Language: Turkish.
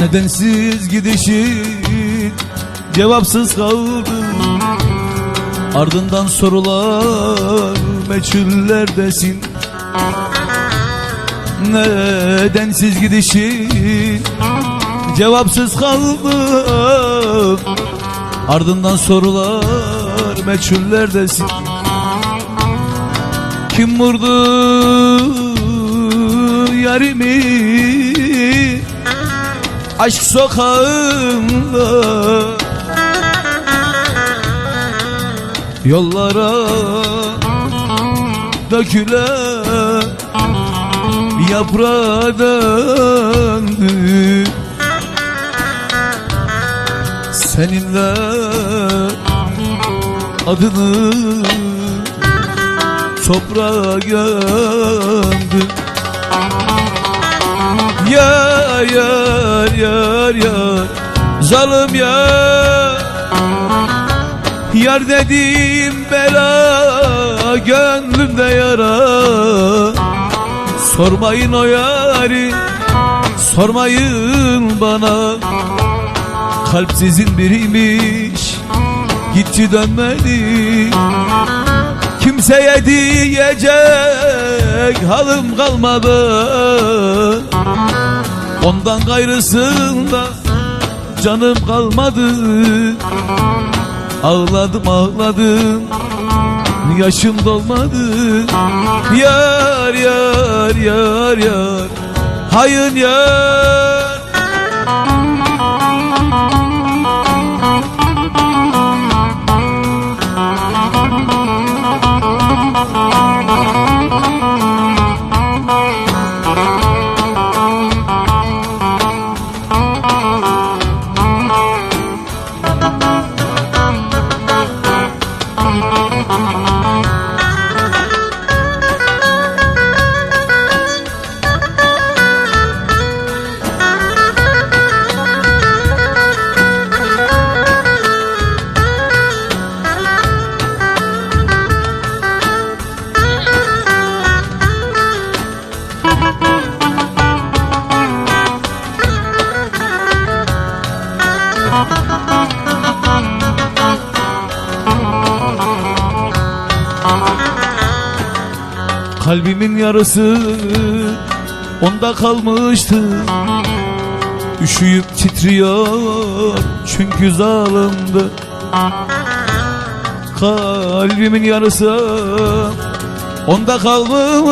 Nedensiz gidişin cevapsız kaldı. Ardından sorular meçhullerdesin. Nedensiz gidişin cevapsız kaldı. Ardından sorular meçhullerdesin. Kim vurdu yarimi Aşk sokağında Yollara dökülen yaprağa döndü Seninle adını toprağa gömdü Yar yar yar yar. Zalim yar. Yar dediğim bela Gönlümde yara. Sormayın o yari Sormayın bana. Kalp sizin biriymiş Gitti dönmedi. Kimseye diyecek halim kalmadı Ondan gayrısında canım kalmadı. Ağladım ağladım. Yaşım dolmadı. Yar yar yar yar Hayın yar Kalbimin yarısı onda kalmıştı. Üşüyüp titriyor çünkü zalimdi. Kalbimin yarısı onda kalmış